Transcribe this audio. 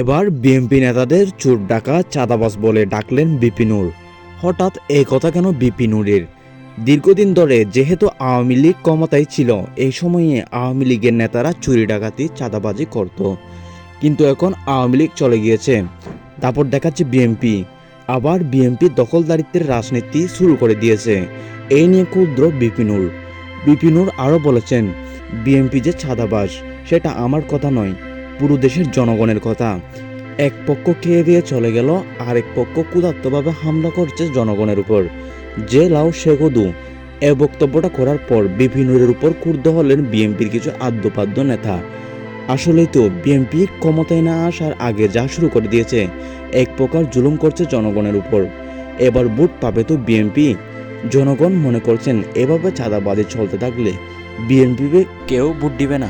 এবার বিএনপি নেতাদের চোর ডাকা চাঁদাবাজ বলে ডাকলেন বিপিনুর হঠাৎ এই কথা কেন বিপিনুরের দীর্ঘদিন ধরে যেহেতু আওয়ামী লীগ ক্ষমতায় ছিল, এই সময়ে আওয়ামী লীগের নেতারা চুরি ডাকাতি, চাঁদাবাজি করত। কিন্তু এখন আওয়ামী লীগ চলে গিয়েছে। তারপর দেখাচ্ছে বিএনপি আবার বিএনপি দখলদারিত্বের রাজনীতি শুরু করে দিয়েছে। এই নিয়ে ক্ষুদ্র বিপিনুর বিপিনুর আরও বলেছেন বিএনপি যে ছাদাবাস সেটা আমার কথা নয়। পুরো দেশের জনগণের কথা। এক পক্ষ খেয়ে দিয়ে চলে গেল, আরেক পক্ষ ক্ষুধার্তভাবে হামলা করছে জনগণের উপর। যে সে কদু এ বক্তব্যটা করার পর বিপিনুরের উপর ক্ষুব্ধ হলেন বিএনপির কিছু আদ্যপাদ্য নেতা। আসলেই তো, বিএনপি ক্ষমতায় না আসার আগে যা শুরু করে দিয়েছে, এক প্রকার জুলুম করছে জনগণের উপর। এবার ভোট পাবে তো বিএনপি। জনগণ মনে করছেন, এভাবে চাঁদাবাজি চলতে থাকলে বিএনপি কেউ ভোট দিবে না।